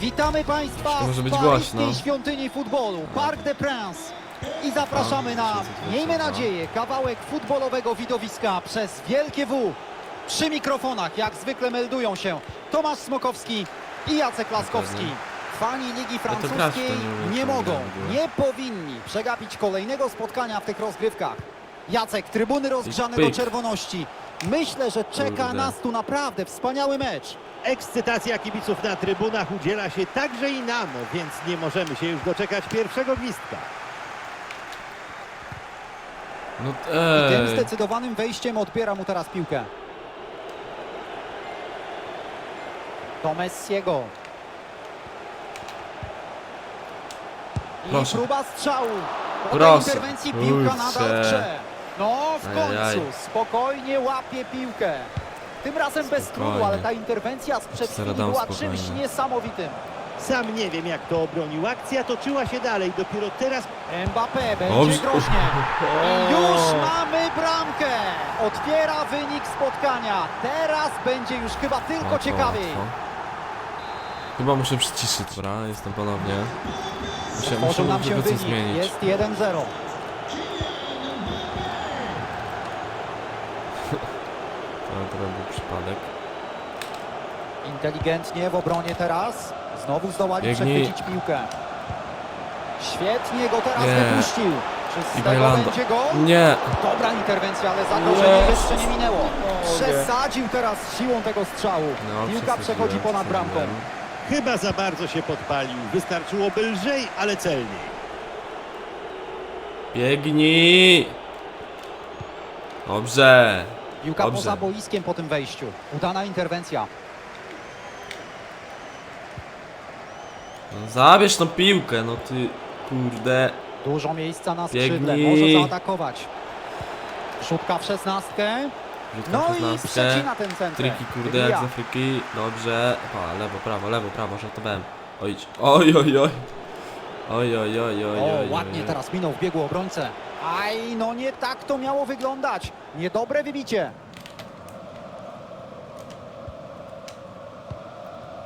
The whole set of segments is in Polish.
Witamy Państwa w paryskiej głośno. świątyni futbolu, Parc des Princes. I zapraszamy na, miejmy nadzieję, kawałek futbolowego widowiska przez Wielkie W. Przy mikrofonach, jak zwykle meldują się Tomasz Smokowski i Jacek Laskowski. Fani Ligi to Francuskiej nie mogą, nie powinni przegapić kolejnego spotkania w tych rozgrywkach. Jacek, trybuny rozgrzane pyk. do czerwoności. Myślę, że czeka Kurde. nas tu naprawdę wspaniały mecz. Ekscytacja kibiców na trybunach udziela się także i nam, więc nie możemy się już doczekać pierwszego gwizdka. No I tym ej. zdecydowanym wejściem odbiera mu teraz piłkę. Do Messiego. I Proszę. próba strzału. Po tej Proszę. interwencji piłka nadal w Kurczę. grze. No w końcu spokojnie łapie piłkę. Tym razem bez Spokojnie. trudu, ale ta interwencja sprzed chwili była spokojnie. czymś niesamowitym. Sam nie wiem jak to obronił. Akcja toczyła się dalej. Dopiero teraz Mbappé będzie groźnie. I już mamy bramkę. Otwiera wynik spotkania. Teraz będzie już chyba tylko Łatwo, ciekawiej. łatwo. Chyba muszę przyciszyć, dobra? Jestem ponownie. Muszę, muszę nam się wynik. zmienić. Jest 1-0. Przypadek. Inteligentnie w obronie teraz. Znowu zdołali Biegnij. przechwycić piłkę. Świetnie go teraz Nie. wypuścił. Czy z tego będzie gol? Nie! Dobra interwencja, ale zagrożenie jeszcze nie minęło. Przesadził teraz siłą tego strzału. No, Piłka przesadziłem, przechodzi ponad bramką. przesadziłem. chyba za bardzo się podpalił. Wystarczyłoby lżej, ale celniej. Biegnij! Dobrze! Piłka Dobrze. poza boiskiem po tym wejściu. Udana interwencja. No, zabierz tą piłkę, no ty kurde. Dużo miejsca na skrzydle. Biegnij. Może zaatakować. Rzutka w szesnastkę. Rzutka No i szesnastkę. przecina ten centrum. Triki kurde jak z Afryki. Dobrze. Pa, lewo, prawo, lewo, prawo, żartowałem. Oj, oj, oj, oj. Oj, oj, oj, oj, oj, O, ładnie teraz minął w biegu obrońcę. Aj, no nie tak to miało wyglądać. Niedobre wybicie.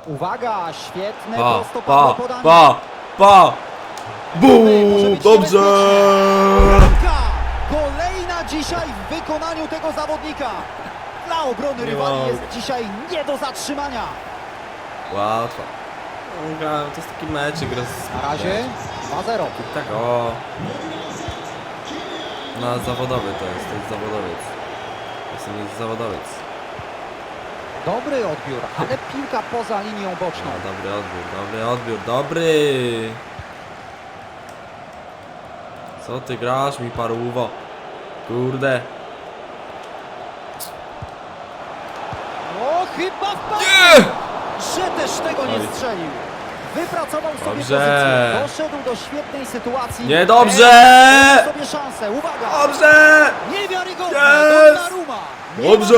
Uwaga, świetne Pa, prostopadłe pa, podanie. pa, pa! Bum! Dobrze! Bramka! Kolejna dzisiaj w wykonaniu tego zawodnika. Dla obrony rywali Wow. jest dzisiaj nie do zatrzymania. Łatwo. To jest taki meczek roz... Na razie 2-0. Tak, o. Na zawodowy to jest, to jest zawodowiec. Jestem jest zawodowiec. Dobry odbiór, ale piłka poza linią boczną. No, dobry odbiór, dobry odbiór, dobry! Co ty grasz mi paruwo? Kurde. O, chyba wpadł! Nie! Też tego nie strzelił. Wypracował sobie Dobrze. pozycję. Doszedł do świetnej sytuacji. Niedobrze! Teraz sobie szansę. Uwaga! Dobrze! Niewiarygodne! Jest! Donnarumma! Dobrze!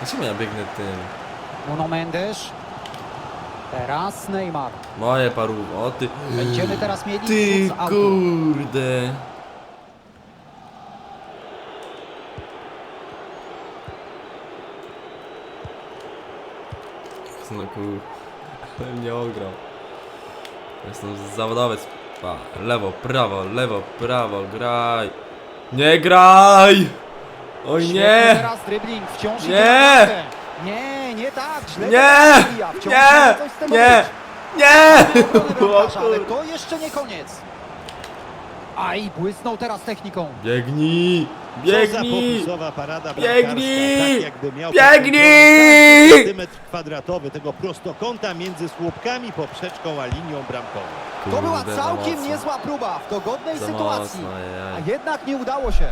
Dlaczego ja biegnę tym? Nuno Mendes. Teraz Neymar. Moje paruwo, o ty... Będziemy teraz mieli Ty rzut z autu. kurde! No kur... Ale mnie ograł. Jestem zawodowiec. Pa, lewo, prawo, lewo, prawo, graj! Nie graj! Oj Świetny nie! Teraz dribbling wciąż idzie Nie! Nie, nie tak. Źle Nie! teraz odbija. Wciąż Nie! może coś z tego Nie! być. Nie! Obrony O bramkarza, ale to jeszcze nie koniec. Aj, błysnął teraz techniką. Biegnij! Biegnij! Biegnij! tak jakby miał Biegnij! centymetr kwadratowy tego prostokąta między słupkami, poprzeczką a linią bramkową. To była Kurde, za całkiem mocno. niezła próba w dogodnej Za sytuacji. mocno, A jednak nie udało się.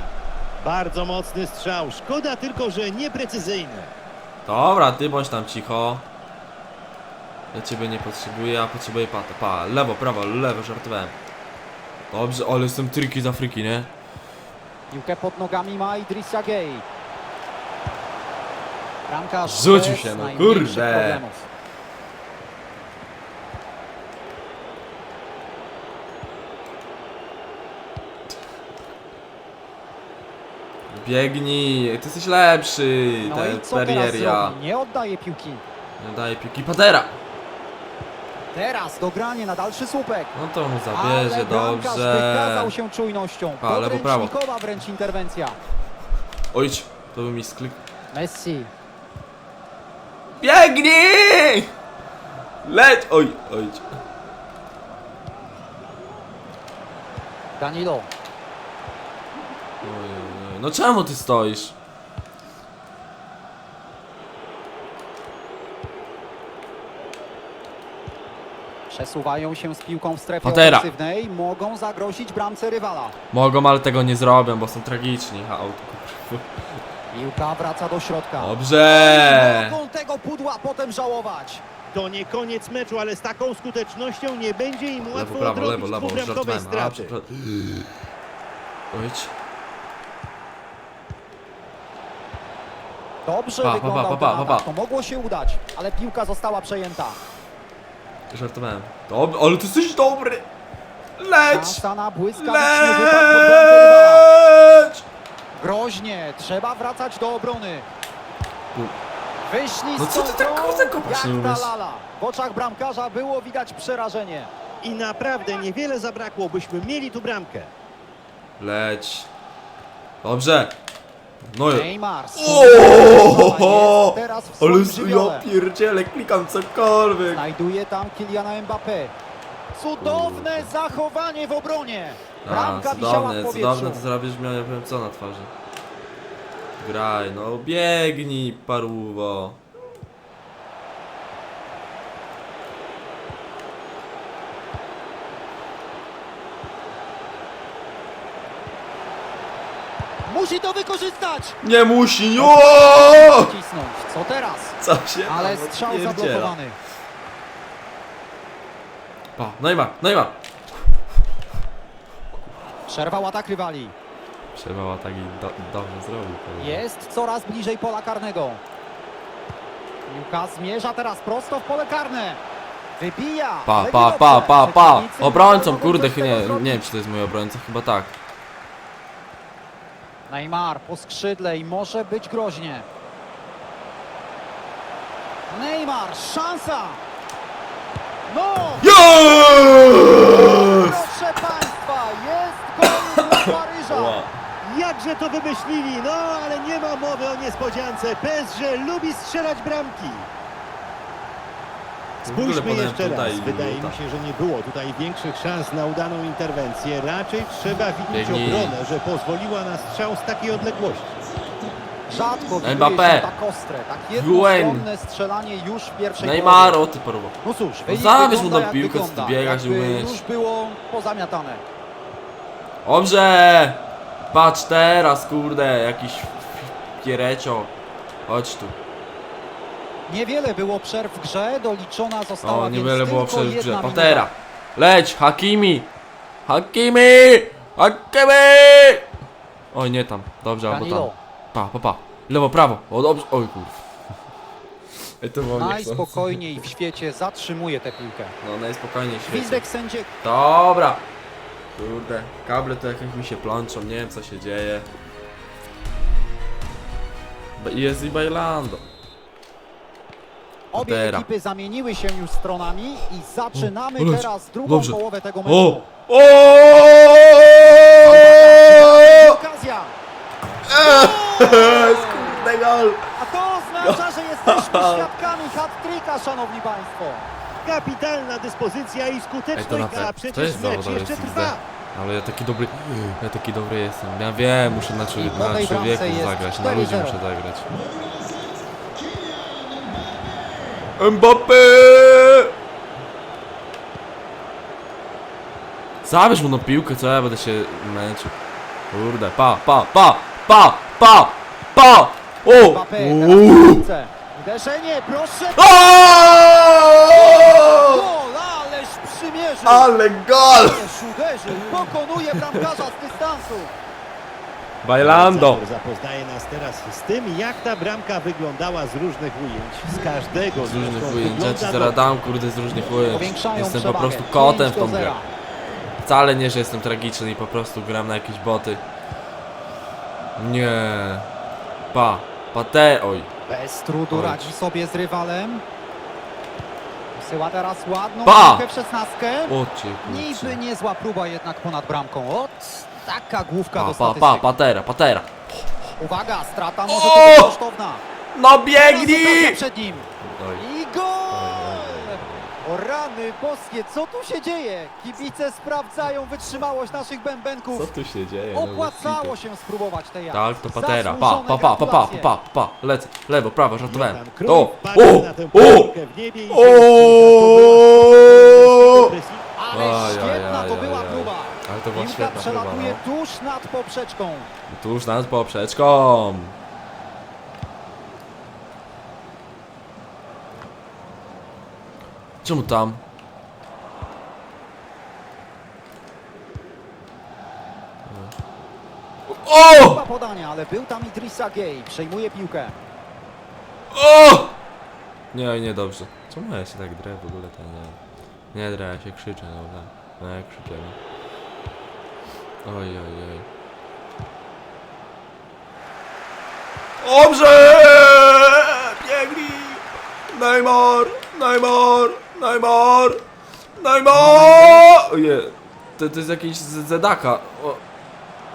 Bardzo mocny strzał. Szkoda tylko, że nieprecyzyjny. Dobra, ty bądź tam cicho. Ja ciebie nie potrzebuję, ja potrzebuję pata. Pa, lewo, prawo, lewo, żartowałem. Dobrze, ale jestem triki z Afryki, nie? Piłkę pod nogami ma Idrissa Gay. Bramkarz Rzucił się, no kurde. problemów. Biegnij, ty jesteś lepszy, No te i co teraz Perieria. zrobi? Nie oddaje piłki. Nie daje piłki Patera. Teraz dogranie na dalszy słupek. No to mu Ale zabierze, bramkarz dobrze. wykazał się czujnością. Pa, lewo, prawo. Podręcznikowa wręcz interwencja. Ojcz, to by mi sklik... Messi. Biegnij! Leć! Oj, oj. Danilo. Oj, oj, oj. No czemu ty stoisz? Przesuwają się z piłką w strefie Patera. ofensywnej. Mogą zagrozić bramce rywala. Mogą, ale tego nie zrobią, bo są tragiczni. Piłka wraca do środka. Dobrze! Mogą tego pudła potem żałować. To nie koniec meczu, ale z taką skutecznością nie będzie im Lewo, łatwo prawo, odrobić lewo, lewo, dwubramkowej żartowałem. A, straty. przepraszam. Ojcz. Dobrze Pa, pa, wyglądał pa, pa, ten pa, pa. To mogło się udać, ale piłka została przejęta. Żartowałem. Dob ale ty jesteś dobry! Leć! Szansa na błyskawiczny wypad pod bramkę rywala. Leć! Groźnie, trzeba wracać do obrony. Wyszli No co ty tak kurde kopać nie jak ta umiesz? lala. W oczach bramkarza było widać przerażenie. I naprawdę niewiele zabrakło, byśmy mieli tu bramkę. Leć! Dobrze! No i... Neymar. Ooo! Jest teraz w Ale z- ja pierdzielę, klikam cokolwiek! Znajduje tam Kyliana Mbappé. Cudowne zachowanie w obronie. Bramka wisiała w cudowne, powietrzu. cudowne to zrobisz, miał nie wiem co na twarzy. Graj, no biegnij, paruwo. Musi to wykorzystać. Nie musi! Cisnąć. Co teraz? Co się Ale tam strzał odpierdziela? zablokowany. Pa, Neymar, Neymar! Przerwał atak rywali. Przerwała tak i do, dobrze zrobił. kurwa. Jest coraz bliżej pola karnego. Piłka zmierza teraz prosto w pole karne. Wybija. Pa, pa, pa, pa, pa! Obrońcą, kurde, nie, nie wiem czy to jest mój obrońca, chyba tak. Neymar po skrzydle i może być groźnie. Neymar, szansa! No! Yes! Proszę Państwa, jest gol dla Paryża! Jakże to wymyślili, no ale nie ma mowy o niespodziance. PSG lubi strzelać bramki. Spójrzmy jeszcze tutaj raz. Wydaje minuta. mi się, że nie było tutaj większych szans na udaną interwencję. Raczej trzeba widzieć Biegnij. obronę, że pozwoliła na strzał z takiej odległości. Rzadko widuje Mbappé. się tak ostre, tak jednostronne strzelanie już w pierwszej Neymar, połowie. o ty paruwo. No cóż, wynik zabierz mu wygląda tą jak piłkę, co ty wygląda, biegasz i jakby umiesz. już było pozamiatane. Dobrze! Patrz teraz, kurde, jakiś pierecio. Chodź tu. Niewiele było przerw w grze, doliczona została O, więc niewiele było tylko przed grze. jedna Patera! minuta. Leć, Hakimi! Hakimi! Hakimi! Oj, nie tam. Dobrze, albo tam. Danilo, Pa, pa, pa. Lewo, prawo. O, dobrze. Oj, kurwa. Ej, to było niechcący. najspokojniej w świecie zatrzymuje tę piłkę. No, najspokojniej w świecie. Gwizdek sędziego. Dobra. Kurde, kable to jakieś mi się plączą, nie wiem co się dzieje. Ba- Jest i Bailando. Obie Patera. ekipy zamieniły się już stronami i zaczynamy O, teraz drugą Dobrze. połowę tego O! meczu. O! Okazja! Kurde gol! A to oznacza, że jesteśmy świadkami hat-tricka, szanowni państwo. Kapitalna dyspozycja i skuteczność, a przecież mecz jeszcze trwa. Ale ja taki dobry, ja taki dobry jestem. Ja wiem, muszę na, na człowieku zagrać, na ludzi 4-0. muszę zagrać. Mbappé! Zabierz mu no piłkę, co ja będę się męczył. Kurde, pa, pa, pa, pa, pa, pa! O! Uuu! Uderzenie, proszę. Gol, ależ przymierzył. Ale gol! Uderzył, pokonuje bramkarza z dystansu. Bailando! Realizator Zapoznaje nas teraz z tym, jak ta bramka wyglądała z różnych ujęć. Z każdego Z różnych ujęć, ja ci do- zaraz dam kurde z różnych ujęć. Powiększają Jestem po prostu kotem w 5 do tą grę. 0. Wcale nie, że jestem tragiczny i po prostu gram na jakieś boty. Nie. Pa. Pa te. Oj. Bez trudu Oj. radzi sobie z rywalem. Wysyła teraz ładną Pa! w szesnastkę. Niby niezła próba jednak ponad bramką. O, taka główka Pa, do pa, statystyk. pa, patera, patera. Uwaga, strata może być kosztowna. No Teraz biegnij! przed nim. I gol! O rany boskie, co tu się dzieje? Kibice sprawdzają wytrzymałość naszych bębenków. Co tu się dzieje? No, Opłacało się spróbować tej akcji. Tak, to patera. Pa, Zasłużone pa, pa, pa, pa, gratulacje. pa, pa, lecę. Lewo, prawo, żartowałem. Johan O, o, o, o! Ale świetna to była to była Piłka świetna próba, przelatuje no. tuż nad poprzeczką. Tuż nad poprzeczką. Czemu tam? O! Próba podania, ale był tam Idrissa Gay. Przejmuje piłkę. O! Nie, nie dobrze. Czemu ja się tak drę w ogóle ten nie. Nie drę, ja się krzyczę, no tak. No jak krzyczę. no. Oj, oj, oj. Dobrze! Biegnij! Neymar! Neymar! Neymar! Neymar! Oje, to, to jest jakiś z- Zedaka. O.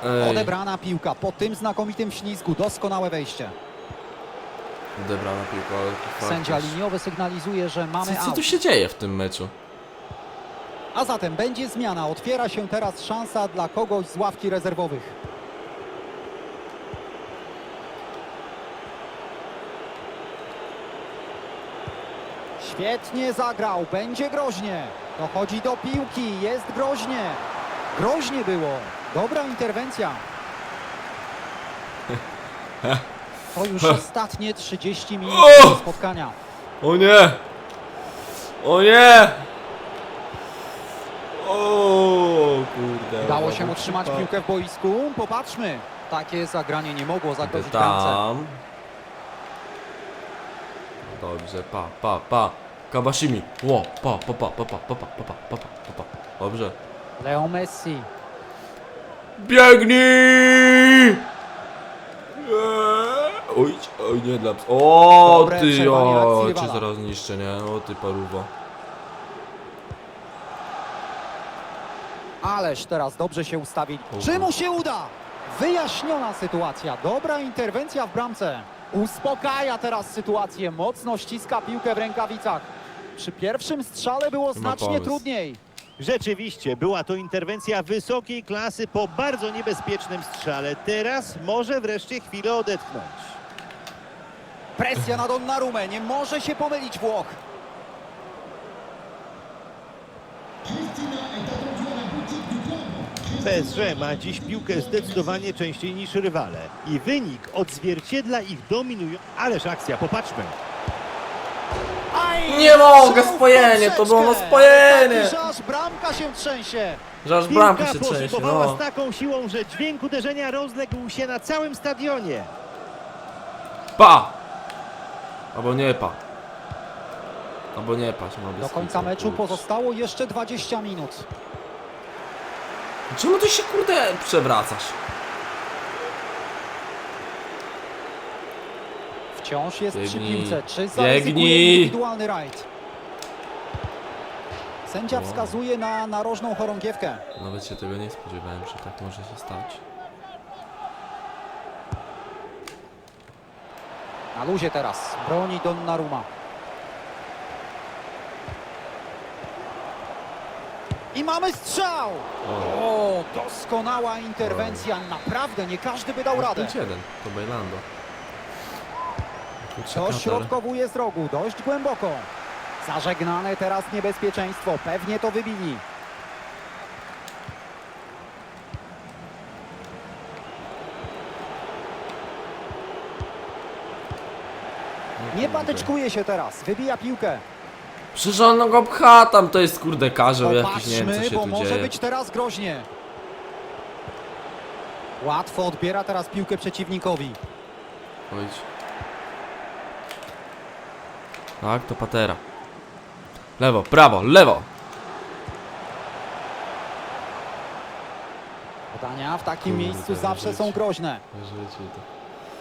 Ej, Odebrana piłka po tym znakomitym ślizgu. Doskonałe wejście. odebrana piłka, ale to Sędzia liniowy sygnalizuje, że mamy Co, co out. tu się dzieje w tym meczu? A zatem będzie zmiana. Otwiera się teraz szansa dla kogoś z ławki rezerwowych. Świetnie zagrał, będzie groźnie. Dochodzi do piłki, jest groźnie. Groźnie było. Dobra interwencja. To już ostatnie 30 minut O! spotkania. O nie! O nie! O kurde. Udało się utrzymać piłkę w boisku. Popatrzmy. Takie zagranie nie mogło zagrozić bramce. tam. Dobrze, pa, pa, pa. Kabashimi. Ło, pa, pa, pa, pa, pa, pa, pa, pa, pa, pa, pa, pa. Dobrze. Leo Messi. Biegnij! Oj, oj, nie dla ps- O, Dobre ty, przerwanie o, akcji cię rywala. zaraz niszczę, nie? O, ty paruwo. Ależ teraz dobrze się ustawili. Czy mu się uda? Wyjaśniona sytuacja. Dobra interwencja w bramce. Uspokaja teraz sytuację. Mocno ściska piłkę w rękawicach. Przy pierwszym strzale było znacznie pomysł. trudniej. Rzeczywiście, była to interwencja wysokiej klasy po bardzo niebezpiecznym strzale. Teraz może wreszcie chwilę odetchnąć. Presja na Donnarumę. Nie może się pomylić Włoch. PSG ma dziś piłkę zdecydowanie częściej niż rywale. I wynik odzwierciedla ich dominują. Ależ akcja, popatrzmy. Aj, Nie mogę, strzał w spojenie, to było no poprzeczkę. spojenie. Taki, bramka się trzęsie. Że aż bramka się trzęsie, no. z taką siłą, że dźwięk uderzenia rozległ się na całym stadionie. Pa! Albo nie pa. Albo nie patrz, no bez Do końca meczu pozostało jeszcze 20 minut. Czemu ty się kurde przewracasz? Wciąż jest przy Biegnij. piłce. Czy zaryzykuje Biegnij. indywidualny rajd? Sędzia Wow. wskazuje na narożną chorągiewkę. Nawet się tego nie spodziewałem, że tak może się stać. Na luzie teraz. Broni Donnarumma. I mamy strzał! O, doskonała interwencja. Naprawdę, nie każdy by dał radę. 5-1, to Bailando. Kurczę, To Katar. środkowuje z rogu, dość głęboko. Zażegnane teraz niebezpieczeństwo. Pewnie to wybili. Nie patyczkuje się teraz, wybija piłkę. Przecież on go pcha tam, to jest kurde karzeł jakiś, nie wiem co Popatrzmy, się bo tu może dzieje. być teraz groźnie. Łatwo odbiera teraz piłkę przeciwnikowi. Oj. Tak, to patera. Lewo, prawo, lewo! Podania w takim Kurde, miejscu zawsze są groźne. Życie to.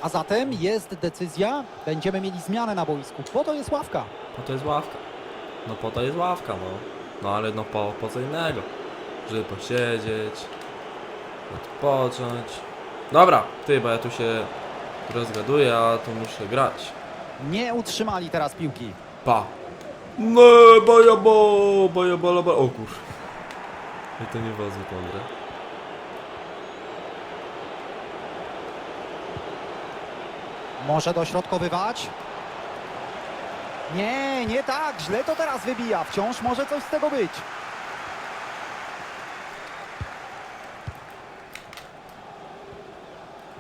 A zatem jest decyzja, będziemy mieli zmianę na boisku. Po to jest ławka. No to jest ławka. No po to jest ławka, no. No ale no po, po co innego? Żeby posiedzieć, odpocząć. Dobra, ty, bo ja tu się rozgaduję, a tu muszę grać. Nie utrzymali teraz piłki. Pa. No, boja bo, boja bola, bo... O kur... I to nie zbyt mądre. Może dośrodkowywać? Nie, nie tak. Źle to teraz wybija. Wciąż może coś z tego być.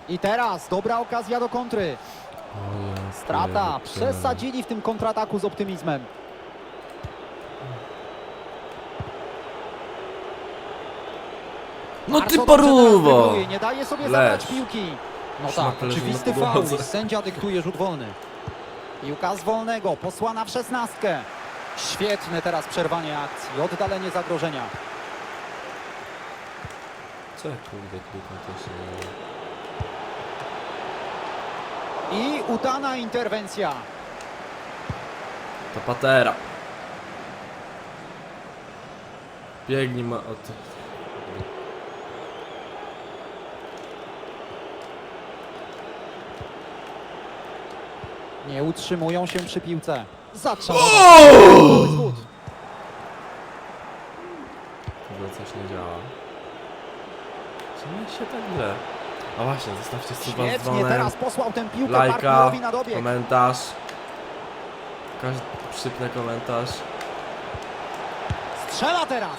I teraz dobra okazja do kontry. Strata. Przesadzili w tym kontrataku z optymizmem. No ty dyktuje, Nie daje sobie Lecz. zabrać piłki. No tak, oczywisty faul. Sędzia dyktuje rzut wolny. Piłka z wolnego, posłana w szesnastkę. Świetne teraz przerwanie akcji, oddalenie zagrożenia. Co kurde klikam. I udana interwencja. To patera. Biegnij ma... O Nie utrzymują się przy piłce. Zatrzymał. Chyba coś nie działa. Czemu się tak gra? A właśnie, zostawcie suba z Świetnie dzwonem, teraz posłał tę piłkę lajka, na dobieg. komentarz. Każdy przypnę komentarz. Strzela teraz.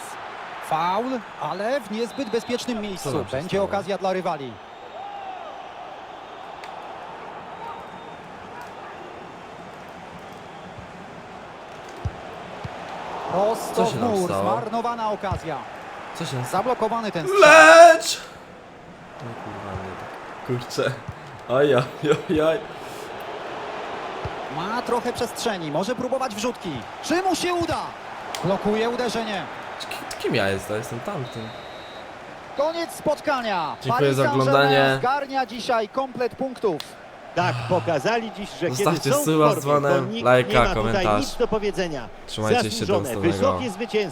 Faul, ale w niezbyt bezpiecznym Co miejscu. tam się Będzie stało? okazja dla rywali. Prosto Co się w tam mur, stało? zmarnowana okazja. Co się Zablokowany ten strzał. Lecz! No kurwa, nie tak. Kurczę. Ojaj. Ma trochę przestrzeni, może próbować wrzutki. Czy mu się uda? Blokuje uderzenie. Kim- Kim ja jestem? Jestem tamtym. Koniec spotkania. Dziękuję Paris za Saint-Germain oglądanie. Zgarnia dzisiaj komplet punktów. Tak, pokazali dziś, że Zostawcie kiedy są w z formie, to nikt lajka, nie ma tutaj komentarz. nic do powiedzenia. Trzymajcie się do Zasłużone, następnego. wysokie zwycięstwo.